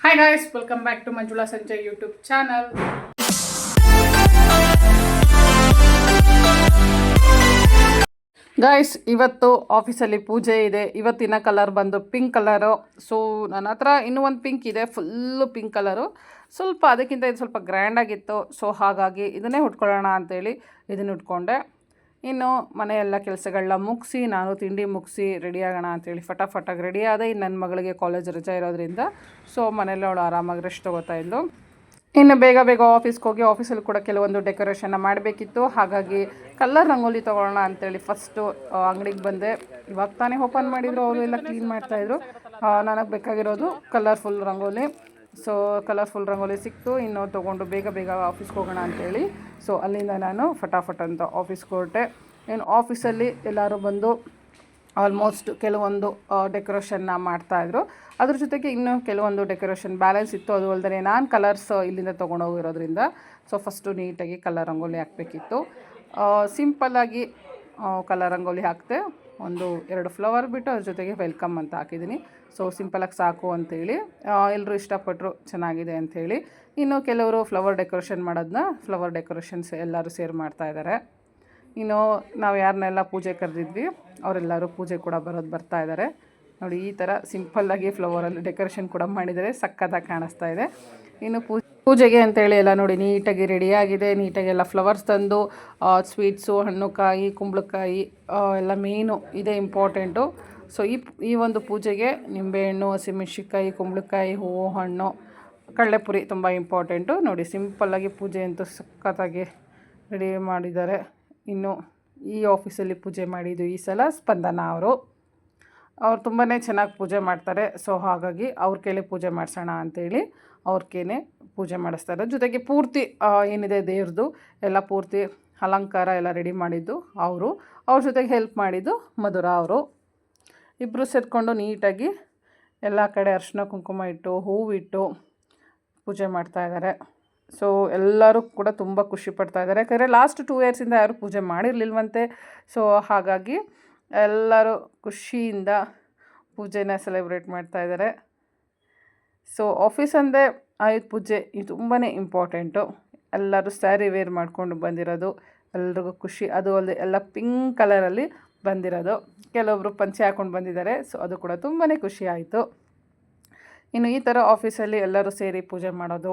Hi guys welcome back to Manjula Sanjay YouTube channel guys ಇವತ್ತು ಆಫೀಸಲ್ಲಿ ಪೂಜೆ ಇದೆ. ಇವತ್ತಿನ ಕಲರ್ ಬಂದು ಪಿಂಕ್ ಕಲರು ಸೊ ನನ್ನ ಹತ್ರ ಇನ್ನೂ ಒಂದು ಪಿಂಕ್ ಇದೆ ಫುಲ್ಲು ಪಿಂಕ್ ಕಲರು ಸ್ವಲ್ಪ ಅದಕ್ಕಿಂತ ಇದು ಸ್ವಲ್ಪ ಗ್ರ್ಯಾಂಡಾಗಿತ್ತು ಸೊ ಹಾಗಾಗಿ ಇದನ್ನೇ ಉಟ್ಕೊಳ್ಳೋಣ ಅಂತೇಳಿ ಇದನ್ನು ಉಟ್ಕೊಂಡೆ. ಇನ್ನು ಮನೆಯೆಲ್ಲ ಕೆಲಸಗಳನ್ನ ಮುಗಿಸಿ, ನಾನು ತಿಂಡಿ ಮುಗಿಸಿ ರೆಡಿ ಆಗೋಣ ಅಂತೇಳಿ ಫಟಾಫಟಾಗಿ ರೆಡಿ ಆದೆ. ಇನ್ನು ನನ್ನ ಮಗಳಿಗೆ ಕಾಲೇಜ್ ರಜಾ ಇರೋದ್ರಿಂದ ಸೊ ಮನೆಯಲ್ಲಿ ಅವಳು ಆರಾಮಾಗಿ ರೆಸ್ಟ್ ತೊಗೋತಾ ಇದ್ಲು. ಇನ್ನು ಬೇಗ ಬೇಗ ಆಫೀಸ್ಗೆ ಹೋಗಿ ಆಫೀಸಲ್ಲಿ ಕೂಡ ಕೆಲವೊಂದು ಡೆಕೋರೇಷನ್ನ ಮಾಡಬೇಕಿತ್ತು. ಹಾಗಾಗಿ ಕಲರ್ ರಂಗೋಲಿ ತೊಗೊಳ್ಳೋಣ ಅಂತೇಳಿ ಫಸ್ಟು ಅಂಗಡಿಗೆ ಬಂದೆ. ಇವಾಗ ತಾನೇ ಓಪನ್ ಮಾಡಿದ್ರು. ಅವರು ಎಲ್ಲ ಕ್ಲೀನ್ ಮಾಡ್ತಾಯಿದ್ರು ನನಗೆ ಬೇಕಾಗಿರೋದು colourful rangoli. So colourful rangoli ಸಿಕ್ತು. ಇನ್ನು ತೊಗೊಂಡು ಬೇಗ ಬೇಗ ಆಫೀಸ್ಗೆ ಹೋಗೋಣ ಅಂತೇಳಿ. ಸೊ ಅಲ್ಲಿಂದ ನಾನು ಫಟಾಫಟ್ ಅಂತ ಆಫೀಸ್ಗೆ ಹೊರಟೆ ಇನ್ನು ಆಫೀಸಲ್ಲಿ ಎಲ್ಲರೂ ಬಂದು ಆಲ್ಮೋಸ್ಟ್ ಕೆಲವೊಂದು ಡೆಕೋರೇಷನ್ನ ಮಾಡ್ತಾಯಿದ್ರು ಅದ್ರ ಜೊತೆಗೆ ಇನ್ನೂ ಕೆಲವೊಂದು ಡೆಕೋರೇಷನ್ ಬ್ಯಾಲೆನ್ಸ್ ಇತ್ತು. ಅದು ಅಲ್ಲದೆ ನಾನು ಕಲರ್ಸ್ ಇಲ್ಲಿಂದ ತೊಗೊಂಡೋಗಿರೋದ್ರಿಂದ ಸೊ ಫಸ್ಟು ನೀಟಾಗಿ ಕಲರ್ ರಂಗೋಲಿ ಹಾಕಬೇಕಿತ್ತು. ಸಿಂಪಲ್ಲಾಗಿ ಕಲರ್ ರಂಗೋಲಿ ಹಾಕಿದೆ ಒಂದು ಎರಡು ಫ್ಲವರ್ ಬಿಟ್ಟು ಅದ್ರ ಜೊತೆಗೆ ವೆಲ್ಕಮ್ ಅಂತ ಹಾಕಿದ್ದೀನಿ. ಸೊ ಸಿಂಪಲಾಗಿ ಸಾಕು ಅಂತೇಳಿ. ಎಲ್ಲರೂ ಇಷ್ಟಪಟ್ಟರು ಚೆನ್ನಾಗಿದೆ ಅಂಥೇಳಿ ಇನ್ನು ಕೆಲವರು ಫ್ಲವರ್ ಡೆಕೋರೇಷನ್ ಮಾಡೋದನ್ನ ಫ್ಲವರ್ ಡೆಕೋರೇಷನ್ಸ್ ಎಲ್ಲರೂ ಸೇರ್ ಮಾಡ್ತಾ ಇದ್ದಾರೆ ಇನ್ನು ನಾವು ಯಾರನ್ನೆಲ್ಲ ಪೂಜೆ ಕರೆದಿದ್ವಿ, ಅವರೆಲ್ಲರೂ ಪೂಜೆ ಕೂಡ ಬರೋದು ಬರ್ತಾ ಇದ್ದಾರೆ ನೋಡಿ, ಈ ಥರ ಸಿಂಪಲ್ಲಾಗಿ ಫ್ಲವರಲ್ಲಿ ಡೆಕೋರೇಷನ್ ಕೂಡ ಮಾಡಿದ್ದಾರೆ ಸಕ್ಕತ್ತಾಗಿ ಕಾಣಿಸ್ತಾ ಇದೆ. ಇನ್ನು ಪೂಜೆ ಪೂಜೆಗೆ ಅಂತೇಳಿ ಎಲ್ಲ ನೋಡಿ ನೀಟಾಗಿ ರೆಡಿಯಾಗಿದೆ ನೀಟಾಗಿ ಎಲ್ಲ ಫ್ಲವರ್ಸ್ ತಂದು ಸ್ವೀಟ್ಸು ಹಣ್ಣುಕಾಯಿ, ಕುಂಬಳಕಾಯಿ ಎಲ್ಲ ಮೇನು ಇದೇ ಇಂಪಾರ್ಟೆಂಟು ಸೊ ಈ ಈ ಒಂದು ಪೂಜೆಗೆ ನಿಂಬೆಹಣ್ಣು, ಹಸಿಮೆಣ್ಸಿನ್ಕಾಯಿ, ಕುಂಬಳಕಾಯಿ, ಹೂವು, ಹಣ್ಣು, ಕಡಲೆಪುರಿ ತುಂಬ ಇಂಪಾರ್ಟೆಂಟು ನೋಡಿ ಸಿಂಪಲ್ಲಾಗಿ ಪೂಜೆ ಅಂತೂ ಸಖತ್ತಾಗಿ ರೆಡಿ ಮಾಡಿದ್ದಾರೆ. ಇನ್ನು ಈ ಆಫೀಸಲ್ಲಿ ಪೂಜೆ ಮಾಡಿದ್ದು ಈ ಸಲ ಸ್ಪಂದನ ಅವರು. ಅವ್ರು ತುಂಬಾ ಚೆನ್ನಾಗಿ ಪೂಜೆ ಮಾಡ್ತಾರೆ. ಸೊ ಹಾಗಾಗಿ ಅವ್ರ ಕೈಲಿ ಪೂಜೆ ಮಾಡಿಸೋಣ ಅಂತೇಳಿ ಅವ್ರ ಪೂಜೆ ಪೂಜೆ ಮಾಡಿಸ್ತಾರೆ ಜೊತೆಗೆ ಪೂರ್ತಿ ಏನಿದೆ ದೇವ್ರದ್ದು ಎಲ್ಲ ಪೂರ್ತಿ ಅಲಂಕಾರ ಎಲ್ಲ ರೆಡಿ ಮಾಡಿದ್ದು ಅವರು. ಅವ್ರ ಜೊತೆಗೆ ಹೆಲ್ಪ್ ಮಾಡಿದ್ದು ಮಧುರ ಅವರು. ಇಬ್ಬರು ಸೇರಿಕೊಂಡು ನೀಟಾಗಿ ಎಲ್ಲ ಕಡೆ ಅರ್ಶಿನ ಕುಂಕುಮ ಇಟ್ಟು, ಹೂವಿಟ್ಟು ಪೂಜೆ ಮಾಡ್ತಾಯಿದ್ದಾರೆ ಸೊ ಎಲ್ಲರೂ ಕೂಡ ತುಂಬ ಖುಷಿ ಪಡ್ತಾ ಇದ್ದಾರೆ ಯಾಕಂದರೆ ಲಾಸ್ಟ್ ಟೂ ಇಯರ್ಸಿಂದ ಯಾರೂ ಪೂಜೆ ಮಾಡಿರಲಿಲ್ವಂತೆ. ಸೊ ಹಾಗಾಗಿ ಎಲ್ಲರೂ ಖುಷಿಯಿಂದ ಪೂಜೆನ ಸೆಲೆಬ್ರೇಟ್ ಮಾಡ್ತಾ ಇದ್ದಾರೆ ಸೊ ಆಫೀಸ್ ಅಂದರೆ, ಆಯುಧ ಪೂಜೆ, ಇದು ತುಂಬಾ ಇಂಪಾರ್ಟೆಂಟು ಎಲ್ಲರೂ ಸ್ಯಾರಿ ವೇರ್ ಮಾಡಿಕೊಂಡು ಬಂದಿರೋದು, ಎಲ್ರಿಗೂ ಖುಷಿ. ಅದು ಅಲ್ಲದೆ ಎಲ್ಲ ಪಿಂಕ್ ಕಲರಲ್ಲಿ ಬಂದಿರೋದು. ಕೆಲವೊಬ್ಬರು ಪಂಚೆ ಹಾಕ್ಕೊಂಡು ಬಂದಿದ್ದಾರೆ ಸೊ ಅದು ಕೂಡ ತುಂಬಾ ಖುಷಿ ಆಯಿತು. ಇನ್ನು ಈ ಥರ ಆಫೀಸಲ್ಲಿ ಎಲ್ಲರೂ ಸೇರಿ ಪೂಜೆ ಮಾಡೋದು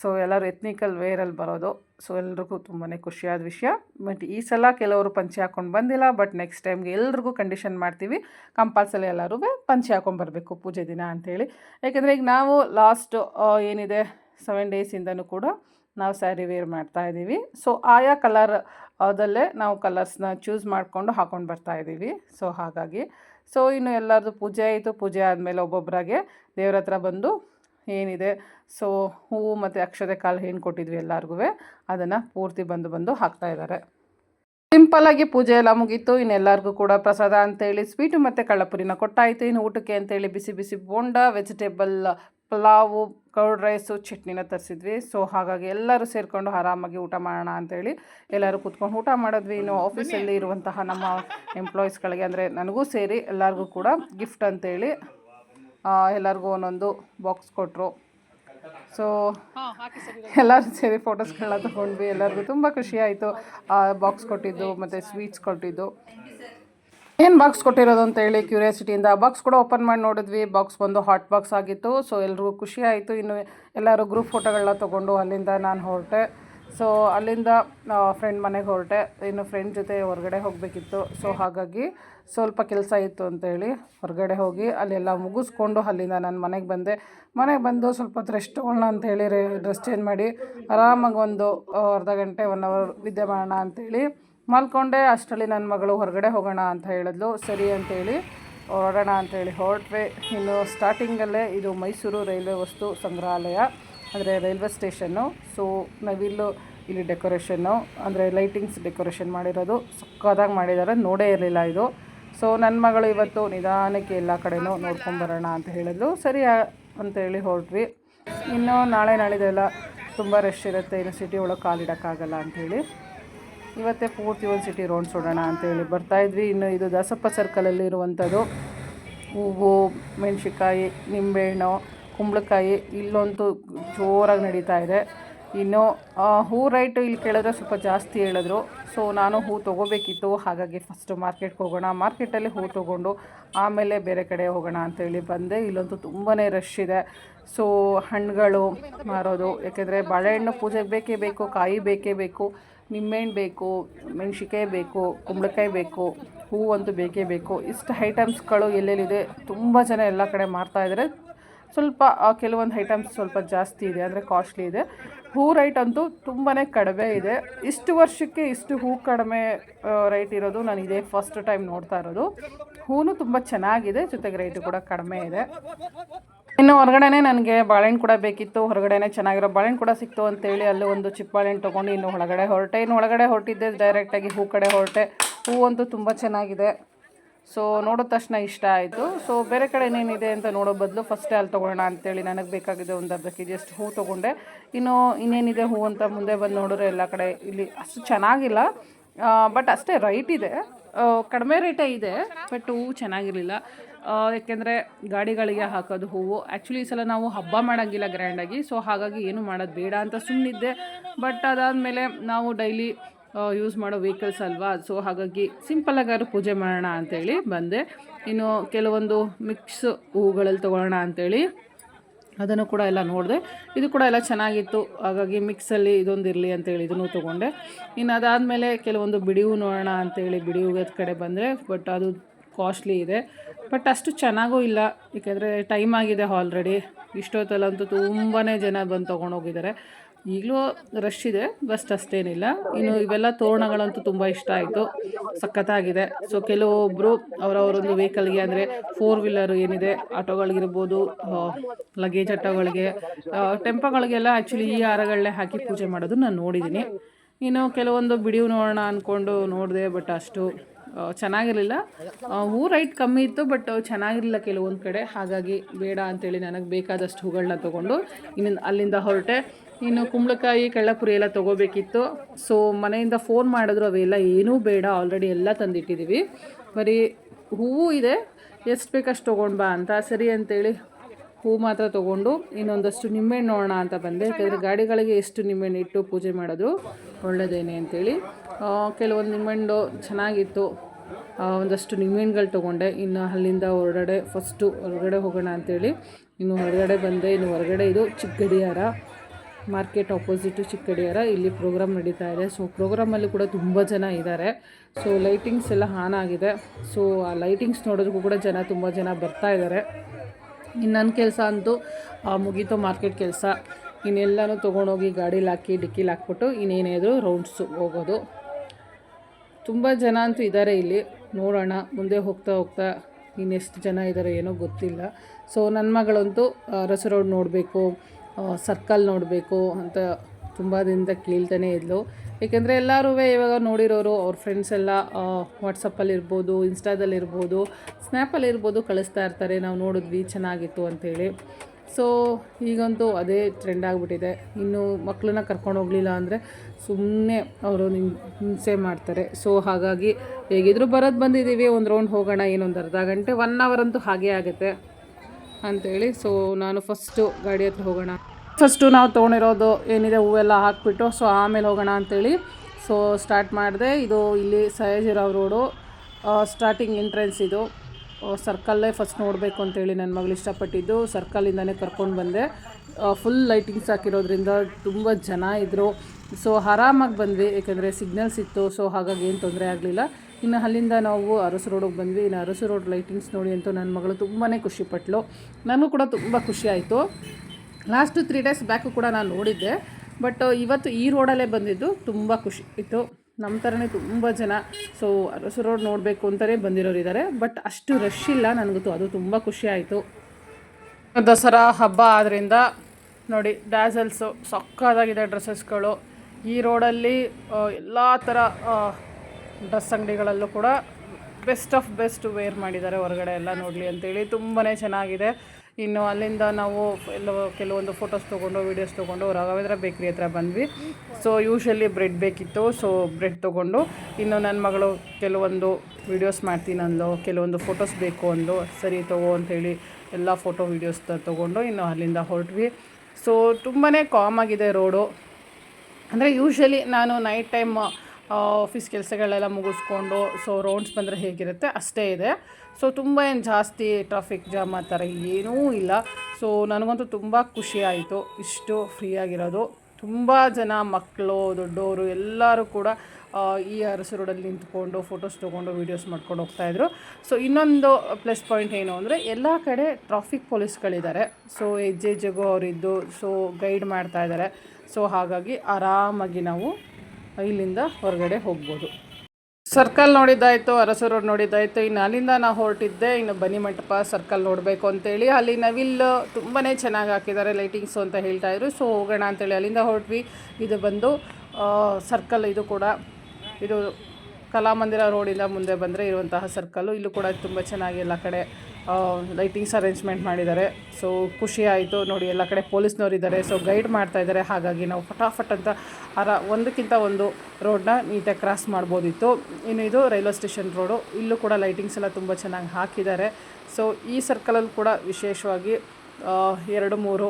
ಸೊ ಎಲ್ಲರೂ ಎತ್ನಿಕಲ್ ವೇರಲ್ಲಿ ಬರೋದು ಸೊ ಎಲ್ರಿಗೂ ತುಂಬಾ ಖುಷಿಯಾದ ವಿಷಯ. ಬಟ್ ಈ ಸಲ ಕೆಲವರು ಪಂಚೆ ಹಾಕೊಂಡು ಬಂದಿಲ್ಲ. ಬಟ್ ನೆಕ್ಸ್ಟ್ ಟೈಮ್ಗೆ ಎಲ್ರಿಗೂ ಕಂಡೀಷನ್ ಮಾಡ್ತೀವಿ. ಕಂಪಲ್ಸರಿ ಎಲ್ಲರೂ ಪಂಚೆ ಹಾಕೊಂಡು ಬರಬೇಕು ಪೂಜೆ ದಿನ ಅಂಥೇಳಿ ಯಾಕೆಂದರೆ ಈಗ ನಾವು ಲಾಸ್ಟ್ ಏನಿದೆ ಸೆವೆನ್ ಡೇಸಿಂದನೂ ಕೂಡ ನಾವು ಸ್ಯಾರಿ ವೇರ್ ಮಾಡ್ತಾ ಇದ್ದೀವಿ. ಸೊ ಆಯಾ ಕಲರ್ ಅದಲ್ಲೇ ನಾವು ಕಲರ್ಸ್ನ ಚೂಸ್ ಮಾಡಿಕೊಂಡು ಹಾಕೊಂಡು ಬರ್ತಾ ಇದ್ದೀವಿ. ಸೊ ಹಾಗಾಗಿ, ಸೊ ಇನ್ನು ಎಲ್ಲರದು ಪೂಜೆ ಆಯಿತು. ಪೂಜೆ ಆದಮೇಲೆ ಒಬ್ಬೊಬ್ಬರಾಗೆ ದೇವ್ರ ಹತ್ರ ಬಂದು ಏನಿದೆ. ಸೊ ಹೂವು ಮತ್ತು ಅಕ್ಷತೆ ಕಾಲು ಏನು ಕೊಟ್ಟಿದ್ವಿ ಎಲ್ಲರಿಗೂ. ಅದನ್ನು ಪೂರ್ತಿ ಬಂದು ಬಂದು ಹಾಕ್ತಾ ಇದ್ದಾರೆ ಸಿಂಪಲ್ಲಾಗಿ ಪೂಜೆ ಎಲ್ಲ ಮುಗೀತು. ಇನ್ನು ಎಲ್ಲರಿಗೂ ಕೂಡ ಪ್ರಸಾದ ಅಂತೇಳಿ ಸ್ವೀಟು ಮತ್ತು ಕಳ್ಳಪುರಿನ ಕೊಟ್ಟಾಯಿತು. ಇನ್ನು ಊಟಕ್ಕೆ ಅಂತೇಳಿ ಬಿಸಿ ಬಿಸಿ bonda vegetable pulao curd rice ಚಟ್ನಿನ ತರಿಸಿದ್ವಿ. ಸೊ ಹಾಗಾಗಿ ಎಲ್ಲರೂ ಸೇರಿಕೊಂಡು ಆರಾಮಾಗಿ ಊಟ ಮಾಡೋಣ ಅಂತೇಳಿ ಎಲ್ಲರೂ ಕೂತ್ಕೊಂಡು ಊಟ ಮಾಡಿದ್ವಿ. ಇನ್ನು ಆಫೀಸಲ್ಲಿ ಇರುವಂತಹ ನಮ್ಮ ಎಂಪ್ಲಾಯೀಸ್ಗಳಿಗೆ ಅಂದರೆ ನನಗೂ ಸೇರಿ ಎಲ್ಲರಿಗೂ ಕೂಡ ಗಿಫ್ಟ್ ಅಂತೇಳಿ ಎಲ್ಲರಿಗೂ ಒಂದೊಂದು ಬಾಕ್ಸ್ ಕೊಟ್ಟರು ಸೊ ಎಲ್ಲರೂ ಸೇರಿ ಫೋಟೋಸ್ಗಳನ್ನ ತೊಗೊಂಡ್ವಿ. ಎಲ್ಲರಿಗೂ ತುಂಬ ಖುಷಿಯಾಯಿತು ಬಾಕ್ಸ್ ಕೊಟ್ಟಿದ್ದು ಮತ್ತು ಸ್ವೀಟ್ಸ್ ಕೊಟ್ಟಿದ್ದು. ಏನು ಬಾಕ್ಸ್ ಕೊಟ್ಟಿರೋದು ಅಂತ ಹೇಳಿ ಕ್ಯೂರಿಯಾಸಿಟಿಯಿಂದ ಬಾಕ್ಸ್ ಕೂಡ ಓಪನ್ ಮಾಡಿ ನೋಡಿದ್ವಿ. ಬಾಕ್ಸ್ ಬಂದು ಹಾಟ್ ಬಾಕ್ಸ್ ಆಗಿತ್ತು. ಸೊ ಎಲ್ರಿಗೂ ಖುಷಿ ಆಯಿತು. ಇನ್ನು ಎಲ್ಲರೂ ಗ್ರೂಪ್ ಫೋಟೋಗಳನ್ನ ತೊಗೊಂಡು ಅಲ್ಲಿಂದ ನಾನು ಹೊರಟೆ. ಸೊ ಅಲ್ಲಿಂದ ಫ್ರೆಂಡ್ ಮನೆಗೆ ಹೊರಟೆ. ಇನ್ನು ಫ್ರೆಂಡ್ ಜೊತೆ ಹೊರಗಡೆ ಹೋಗಬೇಕಿತ್ತು. ಸೊ ಹಾಗಾಗಿ ಸ್ವಲ್ಪ ಕೆಲಸ ಇತ್ತು ಅಂತೇಳಿ ಹೊರಗಡೆ ಹೋಗಿ ಅಲ್ಲೆಲ್ಲ ಮುಗಿಸ್ಕೊಂಡು ಅಲ್ಲಿಂದ ನಾನು ಮನೆಗೆ ಬಂದೆ. ಮನೆಗೆ ಬಂದು ಸ್ವಲ್ಪ ಹೊತ್ತು ರೆಸ್ಟ್ ತೊಗೊಳ್ಳೋಣ ಅಂತೇಳಿ ಡ್ರೆಸ್ ಚೇಂಜ್ ಮಾಡಿ ಆರಾಮಾಗಿ ಒಂದು ಅರ್ಧ ಗಂಟೆ ಒನ್ ಅವರ್ ವಿದ್ಯೆ ಮಾಡೋಣ ಅಂತೇಳಿ ಮಲ್ಕೊಂಡೆ. ಅಷ್ಟರಲ್ಲಿ ನನ್ನ ಮಗಳು ಹೊರಗಡೆ ಹೋಗೋಣ ಅಂತ ಹೇಳಿದ್ಲು. ಸರಿ ಅಂತೇಳಿ ಹೊರಡೋಣ ಅಂತೇಳಿ ಹೊರಟ್ವೆ. ಇನ್ನು ಸ್ಟಾರ್ಟಿಂಗಲ್ಲೇ ಇದು ಮೈಸೂರು ರೈಲ್ವೆ ವಸ್ತು ಸಂಗ್ರಹಾಲಯ. ಅಂದರೆ ರೈಲ್ವೆ ಸ್ಟೇಷನ್ನು, ಸೊ ನಾವಿಲ್ಲು ಇಲ್ಲಿ ಡೆಕೋರೇಷನ್ನು, ಅಂದರೆ ಲೈಟಿಂಗ್ಸ್ ಡೆಕೋರೇಷನ್ ಮಾಡಿರೋದು ಸಕ್ಕದಾಗಿ ಮಾಡಿದ್ದಾರೆ ನೋಡೇ ಇರಲಿಲ್ಲ ಇದು. ಸೊ ನನ್ನ ಮಗಳು ಇವತ್ತು ನಿಧಾನಕ್ಕೆ ಎಲ್ಲ ಕಡೆನೂ ನೋಡ್ಕೊಂಬರೋಣ ಅಂತ ಹೇಳಿದ್ಲು. ಸರಿ ಅಂತೇಳಿ ಹೊರಟ್ವಿ. ಇನ್ನು ನಾಳೆ ನಾಳಿದೆಲ್ಲ ತುಂಬ ರಶ್ ಇರುತ್ತೆ, ಇನ್ನು ಸಿಟಿ ಒಳಗೆ ಕಾಲಿಡೋಕ್ಕಾಗಲ್ಲ ಅಂಥೇಳಿ ಇವತ್ತೇ ಪೂರ್ತಿ ಒಂದು ಸಿಟಿ ರೌಂಡ್ಸ್ ಹೊಡೋಣ ಅಂತೇಳಿ ಬರ್ತಾಯಿದ್ವಿ ಇನ್ನು ಇದು ದಾಸಪ್ಪ ಸರ್ಕಲಲ್ಲಿ ಇರುವಂಥದ್ದು ಹೂವು ಮೆಣಸಿಕಾಯಿ ನಿಂಬೆಹಣ್ಣು ಕುಂಬಳಕಾಯಿ ಇಲ್ಲಂತೂ ಜೋರಾಗಿ ನಡೀತಾ ಇದೆ. ಇನ್ನು ಹೂ ರೈಟ್ ಇಲ್ಲಿ ಕೇಳಿದ್ರೆ ಸ್ವಲ್ಪ ಜಾಸ್ತಿ ಹೇಳಿದ್ರು. ಸೊ ನಾನು ಹೂ ತೊಗೋಬೇಕಿತ್ತು. ಹಾಗಾಗಿ ಫಸ್ಟು ಮಾರ್ಕೆಟ್ಗೆ ಹೋಗೋಣ. ಮಾರ್ಕೆಟಲ್ಲಿ ಹೂ ತೊಗೊಂಡು ಆಮೇಲೆ ಬೇರೆ ಕಡೆ ಹೋಗೋಣ ಅಂತೇಳಿ ಬಂದೆ. ಇಲ್ಲಂತೂ ತುಂಬಾ ರಶ್ ಇದೆ. ಸೊ ಹಣ್ಣುಗಳು ಮಾರೋದು. ಯಾಕೆಂದರೆ ಬಾಳೆಹಣ್ಣು ಪೂಜೆಗೆ ಬೇಕೇ ಬೇಕು, ಕಾಯಿ ಬೇಕೇ ಬೇಕು, ನಿಂಬೆಹಣ್ಣು ಬೇಕು ಮೆಣಸಿಕಾಯಿ ಬೇಕು, ಕುಂಬಳಕಾಯಿ ಬೇಕು ಹೂವಂತೂ ಬೇಕೇ ಬೇಕು. ಇಷ್ಟು ಐಟಮ್ಸ್ಗಳು ಎಲ್ಲೆಲ್ಲಿದೆ? ತುಂಬ ಜನ ಎಲ್ಲ ಕಡೆ ಮಾರ್ತಾ ಇದ್ದಾರೆ ಸ್ವಲ್ಪ ಕೆಲವೊಂದು ಐಟಮ್ಸ್ ಸ್ವಲ್ಪ ಜಾಸ್ತಿ ಇದೆ, ಅಂದರೆ ಕಾಸ್ಟ್ಲಿ ಇದೆ. ಹೂ ರೈಟ್ ಅಂತೂ ತುಂಬಾ ಕಡಿಮೆ ಇದೆ. ಇಷ್ಟು ವರ್ಷಕ್ಕೆ ಇಷ್ಟು ಹೂ ಕಡಿಮೆ ರೈಟ್ ಇರೋದು ನಾನು ಇದೇ ಫಸ್ಟ್ ಟೈಮ್ ನೋಡ್ತಾ ಇರೋದು. ಹೂನು ತುಂಬ ಚೆನ್ನಾಗಿದೆ, ಜೊತೆಗೆ ರೈಟು ಕೂಡ ಕಡಿಮೆ ಇದೆ. ಇನ್ನು ಹೊರಗಡೆನೆ ನನಗೆ ಬಾಳೆಹಣ್ಣು ಕೂಡ ಬೇಕಿತ್ತು, ಹೊರಗಡೆನೆ ಚೆನ್ನಾಗಿರೋ ಬಾಳೆಹಣ್ಣು ಕೂಡ ಸಿಕ್ತು ಅಂತೇಳಿ ಅಲ್ಲಿ ಒಂದು ಚಿಕ್ಕ ಬಾಳೆಹಣ್ಣು ತೊಗೊಂಡು ಇನ್ನು ಒಳಗಡೆ ಹೊರಟೆ. ಇನ್ನು ಒಳಗಡೆ ಹೊರಟಿದ್ದೆ ಡೈರೆಕ್ಟಾಗಿ ಹೂ ಕಡೆ ಹೊರಟೆ. ಹೂವಂತೂ ತುಂಬ ಚೆನ್ನಾಗಿದೆ. ಸೊ ನೋಡಿದ ತಕ್ಷಣ ಇಷ್ಟ ಆಯಿತು. ಸೊ ಬೇರೆ ಕಡೆ ಏನೇನಿದೆ ಅಂತ ನೋಡೋ ಬದಲು ಫಸ್ಟೇ ಅಲ್ಲಿ ತೊಗೊಳ್ಳೋಣ ಅಂತೇಳಿ ನನಗೆ ಬೇಕಾಗಿದೆ ಒಂದು ಅರ್ಧ ಕೆ ಜಿ ಅಷ್ಟು ಹೂ ತೊಗೊಂಡೆ. ಇನ್ನು ಇನ್ನೇನಿದೆ ಹೂ ಅಂತ ಮುಂದೆ ಬಂದು ನೋಡಿದ್ರೆ ಎಲ್ಲ ಕಡೆ ಇಲ್ಲಿ ಅಷ್ಟು ಚೆನ್ನಾಗಿಲ್ಲ. ಬಟ್ ಅಷ್ಟೇ ರೈಟ್ ಇದೆ. ಕಡಿಮೆ ರೇಟೇ ಇದೆ ಬಟ್ ಹೂವು ಚೆನ್ನಾಗಿರಲಿಲ್ಲ. ಯಾಕೆಂದರೆ ಗಾಡಿಗಳಿಗೆ ಹಾಕೋದು ಹೂವು. ಆ್ಯಕ್ಚುಲಿ ಈ ಸಲ ನಾವು ಹಬ್ಬ ಮಾಡೋಂಗಿಲ್ಲ ಗ್ರ್ಯಾಂಡಾಗಿ ಸೊ ಹಾಗಾಗಿ ಏನು ಮಾಡೋದು ಬೇಡ ಅಂತ ಸುಮ್ಮನಿದ್ದೆ ಬಟ್ ಅದಾದಮೇಲೆ ನಾವು ಡೈಲಿ ಯೂಸ್ ಮಾಡೋ ವೆಹಿಕಲ್ಸ್ ಅಲ್ವಾ? ಸೊ ಹಾಗಾಗಿ ಸಿಂಪಲ್ಲಾಗಾದ್ರು ಪೂಜೆ ಮಾಡೋಣ ಅಂತೇಳಿ ಬಂದೆ. ಇನ್ನು ಕೆಲವೊಂದು ಮಿಕ್ಸ್ ಹೂಗಳಲ್ಲಿ ತೊಗೊಳ್ಳೋಣ ಅಂತೇಳಿ ಅದನ್ನು ಕೂಡ ಎಲ್ಲ ನೋಡಿದೆ. ಇದು ಕೂಡ ಎಲ್ಲ ಚೆನ್ನಾಗಿತ್ತು. ಹಾಗಾಗಿ ಮಿಕ್ಸಲ್ಲಿ ಇದೊಂದು ಇರಲಿ ಅಂತೇಳಿ ಇದನ್ನು ತೊಗೊಂಡೆ. ಇನ್ನು ಅದಾದಮೇಲೆ ಕೆಲವೊಂದು ಬಿಡಿ ಹೂ ನೋಡೋಣ ಅಂತೇಳಿ ಬಿಡಿ ಹೂಗದ ಕಡೆ ಬಂದರೆ ಬಟ್ ಅದು ಕಾಸ್ಟ್ಲಿ ಇದೆ. ಬಟ್ ಅಷ್ಟು ಚೆನ್ನಾಗೂ ಇಲ್ಲ. ಏಕೆಂದರೆ ಟೈಮ್ ಆಗಿದೆ ಆಲ್ರೆಡಿ ಇಷ್ಟೊತ್ತಲ್ಲಂತೂ ತುಂಬಾ ಜನ ಬಂದು ತೊಗೊಂಡೋಗಿದ್ದಾರೆ. ಈಗಲೂ ರಶ್ ಇದೆ ಬಸ್ಟ್ ಅಷ್ಟೇನಿಲ್ಲ. ಇನ್ನು ಇವೆಲ್ಲ ತೋರಣಗಳಂತೂ ತುಂಬ ಇಷ್ಟ ಆಯಿತು. ಸಖತ್ತಾಗಿದೆ. ಸೊ ಕೆಲವೊಬ್ಬರು ಅವರವರೊಂದು ವೆಹಿಕಲ್ಗೆ ಅಂದರೆ ಫೋರ್ ವೀಲರ್ ಏನಿದೆ, ಆಟೋಗಳಿಗಿರ್ಬೋದು ಲಗೇಜ್ ಆಟೋಗಳಿಗೆ ಟೆಂಪೋಗಳಿಗೆಲ್ಲ ಆ್ಯಕ್ಚುಲಿ ಈ ಹಾರಗಳನ್ನೇ ಹಾಕಿ ಪೂಜೆ ಮಾಡೋದು ನಾನು ನೋಡಿದ್ದೀನಿ ಇನ್ನು ಕೆಲವೊಂದು ಬಿಡಿವು ನೋಡೋಣ ಅಂದ್ಕೊಂಡು ನೋಡಿದೆ ಬಟ್ ಅಷ್ಟು ಚೆನ್ನಾಗಿರಲಿಲ್ಲ. ಹೂ ರೈಟ್ ಕಮ್ಮಿ ಇತ್ತು ಬಟ್ ಚೆನ್ನಾಗಿರಲಿಲ್ಲ ಕೆಲವೊಂದು ಕಡೆ. ಹಾಗಾಗಿ ಬೇಡ ಅಂತೇಳಿ ನನಗೆ ಬೇಕಾದಷ್ಟು ಹೂಗಳನ್ನ ತೊಗೊಂಡು ಇನ್ನು ಅಲ್ಲಿಂದ ಹೊರಟೆ. ಇನ್ನು ಕುಂಬಳಕಾಯಿ, ಕಳ್ಳಪುರಿ ಎಲ್ಲ ತೊಗೋಬೇಕಿತ್ತು. ಸೊ ಮನೆಯಿಂದ ಫೋನ್ ಮಾಡಿದ್ರು, ಅವೆಲ್ಲ ಏನೂ ಬೇಡ ಆಲ್ರೆಡಿ ಎಲ್ಲ ತಂದಿಟ್ಟಿದ್ದೀವಿ ಬರೀ ಹೂವು ಇದೆ, ಎಷ್ಟು ಬೇಕಷ್ಟು ತೊಗೊಂಡು ಬಾ ಅಂತ. ಸರಿ ಅಂತೇಳಿ ಹೂ ಮಾತ್ರ ತೊಗೊಂಡು ಇನ್ನೊಂದಷ್ಟು ನಿಂಬೆಹಣ್ಣು ನೋಡೋಣ ಅಂತ ಬಂದೆ. ಯಾಕಂದರೆ ಗಾಡಿಗಳಿಗೆ ಎಷ್ಟು ನಿಂಬೆಹಣ್ಣು ಇಟ್ಟು ಪೂಜೆ ಮಾಡೋದು. ಒಳ್ಳೆಯದೇನೆ ಅಂತೇಳಿ. ಆ, ಕೆಲವೊಂದು ನಿಂಬೆಹಣ್ಣು ಚೆನ್ನಾಗಿತ್ತು. ಒಂದಷ್ಟು ನಿಂಬೆಹಣ್ಣುಗಳು ತೊಗೊಂಡೆ. ಇನ್ನು ಅಲ್ಲಿಂದ ಹೊರಗಡೆ ಫಸ್ಟು ಹೊರಗಡೆ ಹೋಗೋಣ ಅಂತೇಳಿ. ಇನ್ನು ಹೊರಗಡೆ ಬಂದೆ. ಇನ್ನು ಹೊರಗಡೆ ಇದು ಚಿಕ್ಕ ಗಡಿಯಾರ ಮಾರ್ಕೆಟ್ ಆಪೋಸಿಟು ಚಿಕ್ಕ ಗಡಿಯಾರ ಇಲ್ಲಿ ಪ್ರೋಗ್ರಾಮ್ ನಡೀತಾ ಇದೆ. ಸೊ ಪ್ರೋಗ್ರಾಮಲ್ಲಿ ಕೂಡ ತುಂಬ ಜನ ಇದ್ದಾರೆ ಸೊ ಲೈಟಿಂಗ್ಸ್ ಎಲ್ಲ ಆನ್ ಆಗಿದೆ. ಸೊ ಆ ಲೈಟಿಂಗ್ಸ್ ನೋಡೋದಕ್ಕೂ ಕೂಡ ಜನ ತುಂಬ ಜನ ಬರ್ತಾ ಇದ್ದಾರೆ ಇನ್ನು ನನ್ನ ಕೆಲಸ ಅಂತೂ ಮುಗೀತು ಮಾರ್ಕೆಟ್ ಕೆಲಸ. ಇನ್ನೆಲ್ಲನೂ ತೊಗೊಂಡೋಗಿ ಗಾಡೀಲಿ ಹಾಕಿ, ಡಿಕ್ಕಿಲಿ ಹಾಕ್ಬಿಟ್ಟು ಇನ್ನೇನಾದರೂ ರೌಂಡ್ಸು ಹೋಗೋದು. ತುಂಬ ಜನ ಅಂತೂ ಇದ್ದಾರೆ ಇಲ್ಲಿ. ನೋಡೋಣ, ಮುಂದೆ ಹೋಗ್ತಾ ಹೋಗ್ತಾ ಇನ್ನೆಷ್ಟು ಜನ ಇದ್ದಾರೆ ಏನೋ ಗೊತ್ತಿಲ್ಲ. ಸೊ ನನ್ನ ಮಗಳಂತೂ ರಸ ರೋಡ್ ನೋಡಬೇಕು ಸರ್ಕಲ್ ನೋಡಬೇಕು ಅಂತ ತುಂಬ ದಿನದ ಕೇಳ್ತಾನೆ ಇದ್ಲು. ಏಕೆಂದರೆ ಎಲ್ಲರೂ ಇವಾಗ ನೋಡಿರೋರು, ಅವ್ರ ಫ್ರೆಂಡ್ಸ್ ಎಲ್ಲ ವಾಟ್ಸಪ್ಪಲ್ಲಿ ಇರ್ಬೋದು ಇನ್ಸ್ಟಾದಲ್ಲಿ ಇರ್ಬೋದು ಸ್ನ್ಯಾಪಲ್ಲಿ ಇರ್ಬೋದು ಕಳಿಸ್ತಾ ಇರ್ತಾರೆ. ನಾವು ನೋಡಿದ್ವಿ, ಚೆನ್ನಾಗಿತ್ತು ಅಂಥೇಳಿ ಸೊ ಈಗಂತೂ ಅದೇ ಟ್ರೆಂಡ್ ಆಗಿಬಿಟ್ಟಿದೆ. ಇನ್ನು ಮಕ್ಕಳನ್ನ ಕರ್ಕೊಂಡು ಹೋಗಲಿಲ್ಲ ಅಂದರೆ ಸುಮ್ಮನೆ ಅವರು ಹಿಂಸೆ ಮಾಡ್ತಾರೆ. ಸೊ ಹಾಗಾಗಿ ಹೇಗಿದ್ರು ಬರೋದು ಬಂದಿದ್ದೀವಿ ಒಂದು ರೌಂಡ್ ಹೋಗೋಣ ಏನೊಂದು ಅರ್ಧ ಗಂಟೆ ಒನ್ ಅವರ್ ಅಂತೂ ಹಾಗೇ ಆಗುತ್ತೆ ಅಂಥೇಳಿ ಸೊ ನಾನು ಫಸ್ಟು ಗಾಡಿ ಹತ್ರ ಹೋಗೋಣ. ಫಸ್ಟು ನಾವು ತೊಗೊಂಡಿರೋದು ಏನಿದೆ, ಹೂವೆಲ್ಲ ಹಾಕ್ಬಿಟ್ಟು ಸೊ ಆಮೇಲೆ ಹೋಗೋಣ ಅಂತೇಳಿ. ಸೊ ಸ್ಟಾರ್ಟ್ ಮಾಡಿದೆ. ಇದು ಇಲ್ಲಿ ಸಯಾಜಿರಾವ್ ರೋಡು ಸ್ಟಾರ್ಟಿಂಗ್ ಎಂಟ್ರೆನ್ಸ್ ಇದು. ಸರ್ಕಲ್ಲೇ ಫಸ್ಟ್ ನೋಡಬೇಕು ಅಂತೇಳಿ ನನ್ನ ಮಗಳು ಇಷ್ಟಪಟ್ಟಿದ್ದು. ಸರ್ಕಲಿಂದನೇ ಕರ್ಕೊಂಡು ಬಂದೆ. ಫುಲ್ ಲೈಟಿಂಗ್ಸ್ ಹಾಕಿರೋದ್ರಿಂದ ತುಂಬ ಜನ ಇದ್ದರು ಸೊ ಆರಾಮಾಗಿ ಬಂದ್ವಿ. ಏಕೆಂದರೆ ಸಿಗ್ನಲ್ಸ್ ಇತ್ತು. ಸೊ ಹಾಗಾಗಿ ಏನು ತೊಂದರೆ ಆಗಲಿಲ್ಲ. ಇನ್ನು ಅಲ್ಲಿಂದ ನಾವು ಅರಸು ರೋಡಿಗೆ ಬಂದ್ವಿ. ಇನ್ನು ಅರಸು ರೋಡ್ ಲೈಟಿಂಗ್ಸ್ ನೋಡಿ ಅಂತೂ ನನ್ನ ಮಗಳು ತುಂಬಾ ಖುಷಿಪಟ್ಲು ನನಗೂ ಕೂಡ ತುಂಬ ಖುಷಿ ಆಯಿತು. ಲಾಸ್ಟು ತ್ರೀ ಡೇಸ್ ಬ್ಯಾಕು ಕೂಡ ನಾನು ನೋಡಿದ್ದೆ. ಬಟ್ ಇವತ್ತು ಈ ರೋಡಲ್ಲೇ ಬಂದಿದ್ದು ತುಂಬ ಖುಷಿ. ಇತ್ತು. ನಮ್ಮ ಥರನೇ ತುಂಬ ಜನ. ಸೊ ಅರಸು ರೋಡ್ ನೋಡಬೇಕು ಅಂತಲೇ ಬಂದಿರೋರು ಇದ್ದಾರೆ ಬಟ್ ಅಷ್ಟು ರಶ್ ಇಲ್ಲ ನನಗಂತೂ. ಅದು ತುಂಬ ಖುಷಿ ಆಯಿತು. ದಸರಾ ಹಬ್ಬ ಆದ್ದರಿಂದ ನೋಡಿ ಡ್ಯಾಸಲ್ಸು ಸೊಕ್ಕಾದಾಗಿದೆ ಡ್ರೆಸ್ಸಸ್ಗಳು ಈ ರೋಡಲ್ಲಿ ಎಲ್ಲ ಥರ ಡ್ರೆಸ್ ಅಂಗಡಿಗಳಲ್ಲೂ ಕೂಡ ಬೆಸ್ಟ್ ಆಫ್ ಬೆಸ್ಟ್ ವೇರ್ ಮಾಡಿದ್ದಾರೆ ಹೊರಗಡೆ ಎಲ್ಲ ನೋಡಲಿ ಅಂತೇಳಿ. ತುಂಬಾ ಚೆನ್ನಾಗಿದೆ. ಇನ್ನು ಅಲ್ಲಿಂದ ನಾವು ಎಲ್ಲ ಕೆಲವೊಂದು ಫೋಟೋಸ್ ತೊಗೊಂಡು ವೀಡಿಯೋಸ್ ತೊಗೊಂಡು ರಾಘವೇಂದ್ರ ಬೇಕ್ರಿ ಹತ್ರ ಬಂದ್ವಿ. ಸೊ ಯೂಶಲಿ ಬ್ರೆಡ್ ಬೇಕಿತ್ತು. ಸೊ ಬ್ರೆಡ್ ತೊಗೊಂಡು ಇನ್ನು ನನ್ನ ಮಗಳು ಕೆಲವೊಂದು ವೀಡಿಯೋಸ್ ಮಾಡ್ತೀನಿ ಅಂದ್ಲು. ಕೆಲವೊಂದು ಫೋಟೋಸ್ ಬೇಕು ಅಂದು ಸರಿ ತಗೋ ಅಂಥೇಳಿ ಎಲ್ಲ ಫೋಟೋ ವೀಡಿಯೋಸ್ ತೊಗೊಂಡು ಇನ್ನು ಅಲ್ಲಿಂದ ಹೊರಟ್ವಿ. ಸೊ ತುಂಬಾ ಕಾಮ್ ಆಗಿದೆ ರೋಡು ಅಂದರೆ ಯೂಶಲಿ ನಾನು ನೈಟ್ ಟೈಮ್ ಆಫೀಸ್ ಕೆಲಸಗಳೆಲ್ಲ ಮುಗಿಸ್ಕೊಂಡು ಸೊ ರೌಂಡ್ಸ್ ಬಂದರೆ ಹೇಗಿರುತ್ತೆ? ಅಷ್ಟೇ ಇದೆ. ಸೊ ತುಂಬ ಏನು ಜಾಸ್ತಿ ಟ್ರಾಫಿಕ್ ಜಾಮ್ ಆ ಥರ ಏನೂ ಇಲ್ಲ. ಸೊ ನನಗಂತೂ ತುಂಬ ಖುಷಿ ಆಯಿತು ಇಷ್ಟು ಫ್ರೀಯಾಗಿರೋದು ತುಂಬ ಜನ ಮಕ್ಕಳು ದೊಡ್ಡವರು ಎಲ್ಲರೂ ಕೂಡ ಈ ಅರಸು ರೋಡಲ್ಲಿ ನಿಂತ್ಕೊಂಡು ಫೋಟೋಸ್ ತೊಗೊಂಡು ವೀಡಿಯೋಸ್ ಮಾಡ್ಕೊಂಡು ಹೋಗ್ತಾಯಿದ್ರು ಸೊ ಇನ್ನೊಂದು ಪ್ಲಸ್ ಪಾಯಿಂಟ್ ಏನು ಅಂದರೆ ಎಲ್ಲ ಕಡೆ ಟ್ರಾಫಿಕ್ ಪೊಲೀಸ್ಗಳಿದ್ದಾರೆ ಸೊ ಹೆಜ್ಜೆ ಹೆಜ್ಜೆಗೂ ಅವರಿದ್ದು ಸೊ ಗೈಡ್ ಮಾಡ್ತಾ ಇದ್ದಾರೆ. ಸೊ ಹಾಗಾಗಿ ಆರಾಮಾಗಿ ನಾವು ಇಲ್ಲಿಂದ ಹೊರಗಡೆ ಹೋಗ್ಬೋದು. ಸರ್ಕಲ್ ನೋಡಿದ್ದಾಯಿತು, ಅರಸು ರೋಡ್ ನೋಡಿದ್ದಾಯಿತು. ಇನ್ನು ಅಲ್ಲಿಂದ ನಾವು ಹೊರಟಿದ್ದೆ. ಇನ್ನು ಬನ್ನಿ ಮಂಟಪ ಸರ್ಕಲ್ ನೋಡಬೇಕು ಅಂತೇಳಿ. ಅಲ್ಲಿ ನವಿಲ್ ತುಂಬಾ ಚೆನ್ನಾಗಿ ಹಾಕಿದ್ದಾರೆ ಲೈಟಿಂಗ್ಸು ಅಂತ ಹೇಳ್ತಾ ಇದ್ರು. ಸೊ ಹೋಗೋಣ ಅಂತೇಳಿ ಅಲ್ಲಿಂದ ಹೊರಟ್ವಿ. ಇದು ಬಂದು ಸರ್ಕಲ್ ಇದು ಕೂಡ, ಇದು ಕಲಾಮಂದಿರ ರೋಡಿಂದ ಮುಂದೆ ಬಂದರೆ ಇರುವಂತಹ ಸರ್ಕಲ್ಲು. ಇಲ್ಲೂ ಕೂಡ ತುಂಬ ಚೆನ್ನಾಗಿ ಎಲ್ಲ ಕಡೆ ಲೈಟಿಂಗ್ಸ್ ಅರೇಂಜ್ಮೆಂಟ್ ಮಾಡಿದ್ದಾರೆ. ಸೊ ಖುಷಿ ಆಯಿತು. ನೋಡಿ, ಎಲ್ಲ ಕಡೆ ಪೊಲೀಸ್ನವ್ರು ಇದ್ದಾರೆ. ಸೊ ಗೈಡ್ ಮಾಡ್ತಾ ಇದ್ದಾರೆ. ಹಾಗಾಗಿ ನಾವು ಫಟಾಫಟ್ ಅಂತ ಅರ ಒಂದಕ್ಕಿಂತ ಒಂದು ರೋಡ್ನ ನೀಟಾಗಿ ಕ್ರಾಸ್ ಮಾಡ್ಬೋದಿತ್ತು. ಇನ್ನು ಇದು ರೈಲ್ವೆ ಸ್ಟೇಷನ್ ರೋಡು ಇಲ್ಲೂ ಕೂಡ ಲೈಟಿಂಗ್ಸ್ ಎಲ್ಲ ತುಂಬ ಚೆನ್ನಾಗಿ ಹಾಕಿದ್ದಾರೆ. ಸೊ ಈ ಸರ್ಕಲಲ್ಲಿ ಕೂಡ ವಿಶೇಷವಾಗಿ ಎರಡು, ಮೂರು